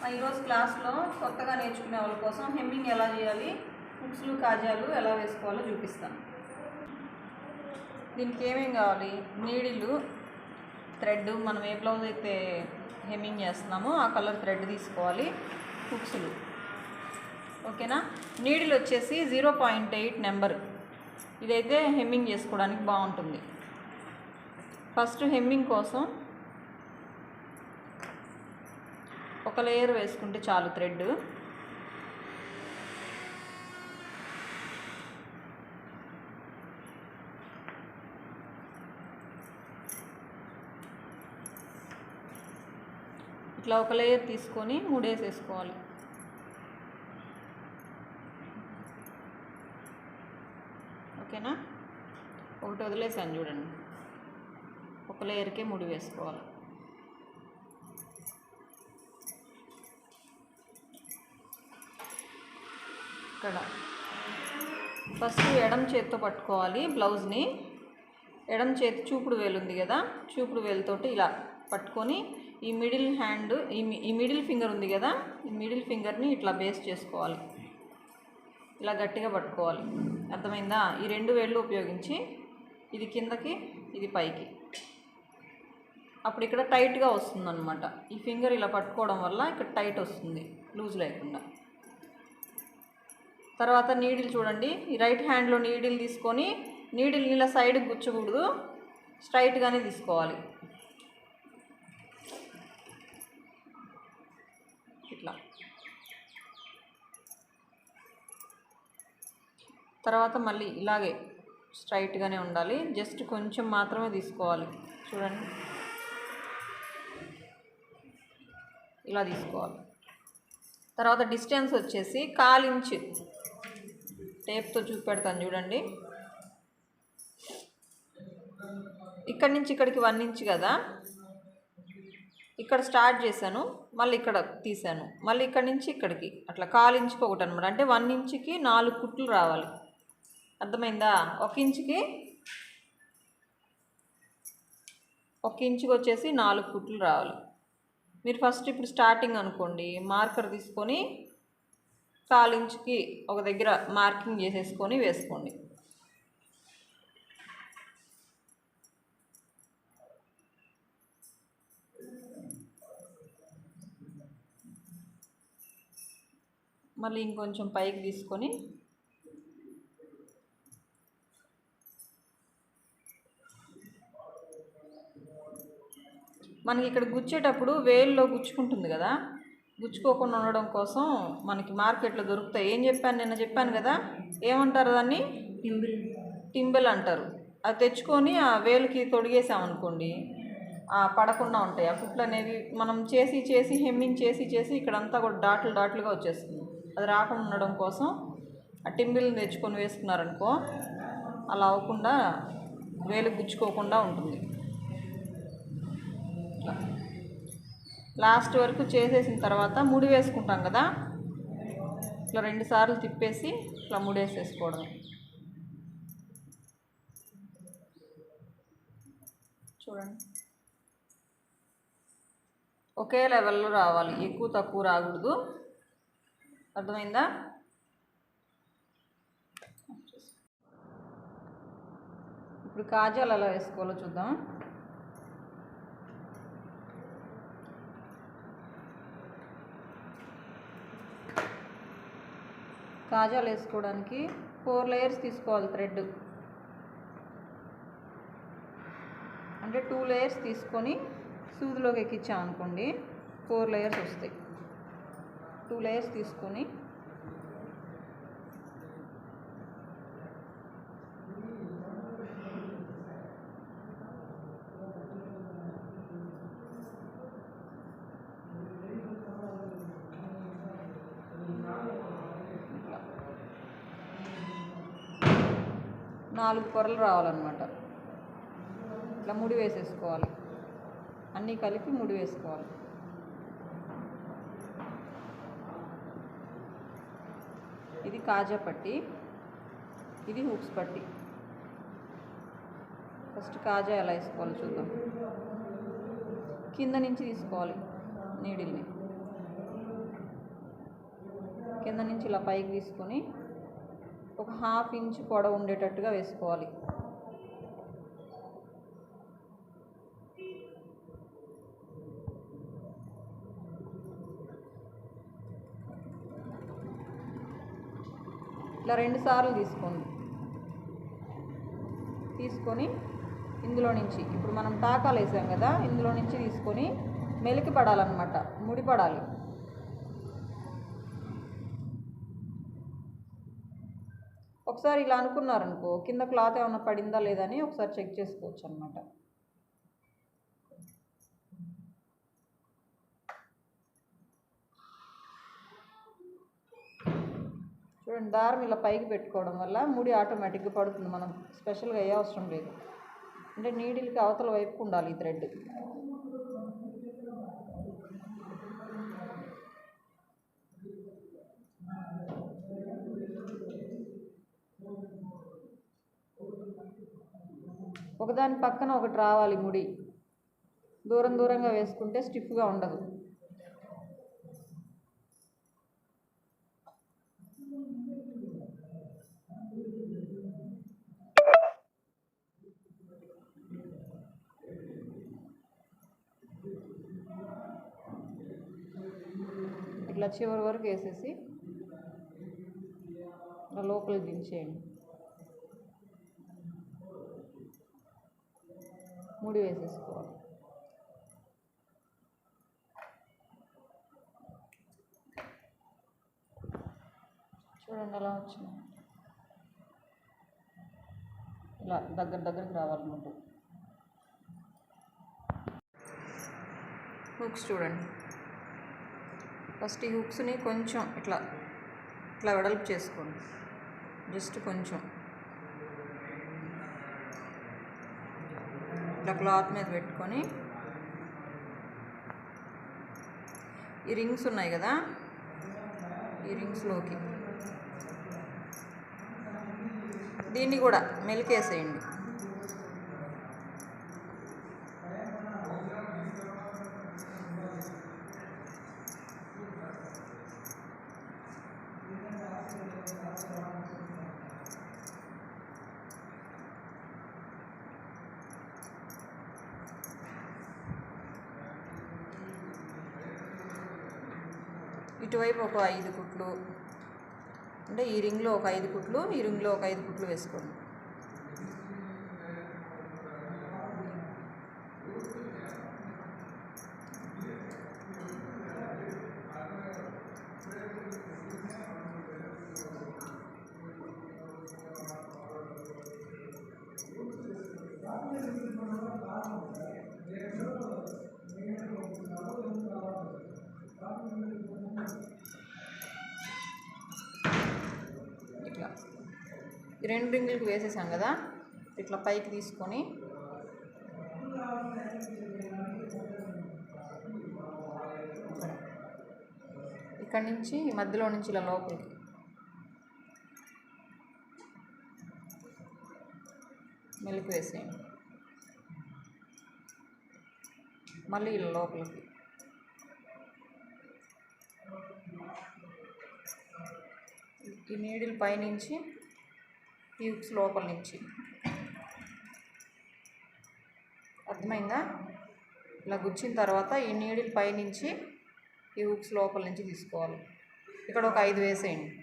మా ఈరోజు క్లాస్లో కొత్తగా నేర్చుకునే వాళ్ళ కోసం హెమ్మింగ్ ఎలా చేయాలి హుక్స్లు కాజాలు ఎలా వేసుకోవాలో చూపిస్తాను. దీనికి ఏమేం కావాలి? నీడిలు థ్రెడ్ మనం ఏ బ్లౌజ్ అయితే హెమ్మింగ్ చేస్తున్నామో ఆ కలర్ థ్రెడ్ తీసుకోవాలి హుక్స్లు ఓకేనా? నీడిల్ వచ్చేసి జీరో పాయింట్ ఎయిట్ నెంబర్. ఇదైతే హెమ్మింగ్ చేసుకోవడానికి బాగుంటుంది. ఫస్ట్ హెమ్మింగ్ కోసం ఒక లేయర్ వేసుకుంటే చాలు థ్రెడ్ ఇట్లా ఒక లేయర్ తీసుకొని మూడేసేసుకోవాలి. ఓకేనా? ఒకటి వదిలేసాను చూడండి. ఒక లేయర్కే ముడి వేసుకోవాలి. ఇక్కడ. ఫస్ట్ ఎడం చేతితో పట్టుకోవాలి బ్లౌజ్ని. ఎడం చేతి చూపుడు వేలు ఉంది కదా చూపుడు వేలుతోటి ఇలా పట్టుకొని ఈ మిడిల్ హ్యాండ్ ఈ మి- ఈ మిడిల్ ఫింగర్ ఉంది కదా ఈ మిడిల్ ఫింగర్ని ఇట్లా బేస్ చేసుకోవాలి. ఇలా గట్టిగా పట్టుకోవాలి. అర్థమైందా? ఈ రెండు వేళ్ళు ఉపయోగించి ఇది కిందకి ఇది పైకి. అప్పుడు ఇక్కడ టైట్గా వస్తుందన్నమాట. ఈ ఫింగర్ ఇలా పట్టుకోవడం వల్ల ఇక్కడ టైట్ వస్తుంది లూజ్ లేకుండా. తర్వాత నీడిల్ చూడండి. ఈ రైట్ హ్యాండ్లో నీడిల్ తీసుకొని నీడిల్ ఇలా సైడ్కి గుచ్చకూడదు. స్ట్రైట్గానే తీసుకోవాలి. ఇట్లా. తర్వాత మళ్ళీ ఇలాగే స్ట్రైట్గానే ఉండాలి. జస్ట్ కొంచెం మాత్రమే తీసుకోవాలి. చూడండి. ఇలా తీసుకోవాలి. తర్వాత డిస్టెన్స్ వచ్చేసి కాలించు టేప్తో చూపెడతాను చూడండి. ఇక్కడి నుంచి ఇక్కడికి వన్ ఇంచ్ కదా. ఇక్కడ స్టార్ట్ చేశాను మళ్ళీ ఇక్కడ తీసాను మళ్ళీ ఇక్కడి నుంచి ఇక్కడికి. అట్లా కాలు ఇంచుకి ఒకటి అనమాట అంటే వన్ ఇంచుకి నాలుగు కుట్లు రావాలి. అర్థమైందా? ఒక ఇంచుకి ఒక ఇంచుకి వచ్చేసి నాలుగు కుట్లు రావాలి. మీరు ఫస్ట్ ఇప్పుడు స్టార్టింగ్ అనుకోండి మార్కర్ తీసుకొని కాలించుకి ఒక దగ్గర మార్కింగ్ చేసేసుకొని వేసుకోండి. మళ్ళీ ఇంకొంచెం పైకి తీసుకొని మనకి ఇక్కడ గుచ్చేటప్పుడు వేల్లో గుచ్చుకుంటుంది కదా. గుచ్చుకోకుండా ఉండడం కోసం మనకి మార్కెట్లో దొరుకుతాయి. ఏం చెప్పాను? నిన్న చెప్పాను కదా. ఏమంటారు దాన్ని? టింబిల్. టింబెల్ అంటారు. అది తెచ్చుకొని ఆ వేలుకి తొడిగేసామనుకోండి ఆ పడకుండా ఉంటాయి. ఆ కుట్లు అనేవి మనం చేసి చేసి హెమ్మింగ్ చేసి చేసి ఇక్కడంతా కూడా డాట్లు డాట్లుగా వచ్చేస్తుంది. అది రాకుండా ఉండడం కోసం ఆ టింబిల్ని తెచ్చుకొని వేసుకున్నారనుకో అలా అవ్వకుండా వేలు గుచ్చుకోకుండా ఉంటుంది. లాస్ట్ వరకు చేసేసిన తర్వాత ముడి వేసుకుంటాం కదా. ఇట్లా రెండు సార్లు తిప్పేసి ఇట్లా ముడేసేసుకోవడం చూడండి. ఒకే లెవెల్లో రావాలి. ఎక్కువ తక్కువ రాకూడదు. అర్థమైందా? ఇప్పుడు కాజాలు ఎలా వేసుకోవాలో చూద్దాం. కాజాలు వేసుకోవడానికి ఫోర్ లేయర్స్ తీసుకోవాలి థ్రెడ్ అంటే టూ లేయర్స్ తీసుకొని సూదిలోకి ఎక్కించామనుకోండి ఫోర్ లేయర్స్ వస్తాయి టూ లేయర్స్ తీసుకొని ఇట్లా. నాలుగు పొరలు రావాలన్నమాట. ఇట్లా ముడి వేసేసుకోవాలి. అన్నీ కలిపి ముడి వేసుకోవాలి. ఇది కాజా పట్టి ఇది హుక్స్ పట్టి. ఫస్ట్ కాజా ఎలా వేసుకోవాలి చూద్దాం. కింద నుంచి తీసుకోవాలి నీడిల్ని. కింద నుంచి ఇలా పైకి తీసుకొని ఒక హాఫ్ ఇంచ్ పొడవు ఉండేటట్టుగా వేసుకోవాలి. ఇట్లా రెండు సార్లు తీసుకోండి. తీసుకొని ఇందులో నుంచి ఇప్పుడు మనం టాకాలు వేసాం కదా ఇందులో నుంచి తీసుకొని మెలికి పడాలన్నమాట ముడిపడాలి. ఒకసారి ఇలా అనుకున్నారనుకో కింద క్లాత్ ఏమైనా పడిందా లేదా అని ఒకసారి చెక్ చేసుకోవచ్చు అనమాట చూడండి దారం ఇలా పైకి పెట్టుకోవడం వల్ల ముడి ఆటోమేటిక్గా పడుతుంది. మనం స్పెషల్గా ఏ అవసరం లేదు. అంటే నీడిల్కి అవతల వైపుకు ఉండాలి ఈ థ్రెడ్. ఒకదాని పక్కన ఒకటి రావాలి ముడి. దూరం దూరంగా వేసుకుంటే స్టిఫ్గా ఉండదు. ఇట్లా చివరి వరకు వేసేసి ఇలా లోపలికి దించేయండి. ముడి వేసేసుకోవాలి. చూడండి ఎలా వచ్చింది. ఇలా దగ్గర దగ్గరికి రావాలి హుక్స్ చూడండి. ఫస్ట్ ఈ హుక్స్ని కొంచెం ఇట్లా ఇట్లా వెడల్పు చేసుకోండి. జస్ట్ కొంచెం. ఇట్లా క్లాత్ మీద పెట్టుకొని ఈ రింగ్స్ ఉన్నాయి కదా ఈ రింగ్స్లోకి దీన్ని కూడా మెలికేసేయండి. ఇటువైపు ఒక ఐదు కుట్లు. అంటే ఈ రింగ్లో ఒక ఐదు కుట్లు ఈ రింగ్లో ఒక ఐదు కుట్లు వేసుకోండి. రెండు రింగులకు వేసేసాం కదా ఇట్లా పైకి తీసుకొని. ఇక్కడి నుంచి మధ్యలో నుంచి ఇలా లోపలికి. మెలకు వేసేయండి. మళ్ళీ ఇలా లోపలికి. ఈ నీడిల్ పైనుంచి ఈ హుక్స్ లోపల నుంచి. అర్థమైందా? ఇలా గుచ్చిన తర్వాత ఈ నీడిల్ పైనుంచి ఈ హుక్స్ లోపల నుంచి తీసుకోవాలి. ఇక్కడ ఒక ఐదు వేసేయండి.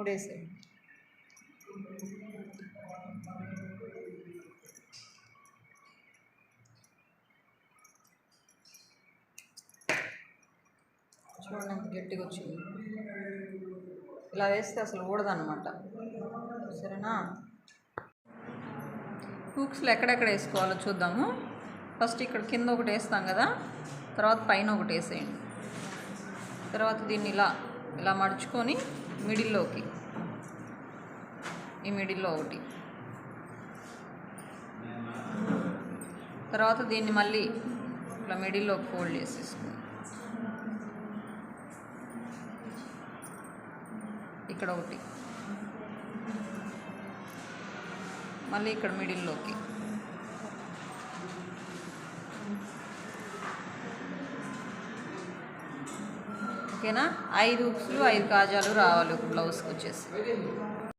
మూడేసేయండి. చూడండి ఎంత గట్టిగా వచ్చింది. ఇలా వేస్తే అసలు ఊడదనమాట సరేనా? హూక్స్లో ఎక్కడెక్కడ వేసుకోవాలో చూద్దాము. ఫస్ట్ ఇక్కడ కింద ఒకటి వేస్తాం కదా తర్వాత పైన ఒకటి వేసేయండి. తర్వాత దీన్ని ఇలా ఇలా మడుచుకొని మిడిల్లోకి. ఈ మిడిల్లో ఒకటి. తర్వాత దీన్ని మళ్ళీ ఇట్లా మిడిల్లోకి ఫోల్డ్ చేసేసుకోండి ఇక్కడ ఒకటి. మళ్ళీ ఇక్కడ మిడిల్లోకి. ఓకేనా? ఐదు ఉక్స్లు ఐదు కాజాలు రావాలి బ్లౌజ్కి వచ్చేసి.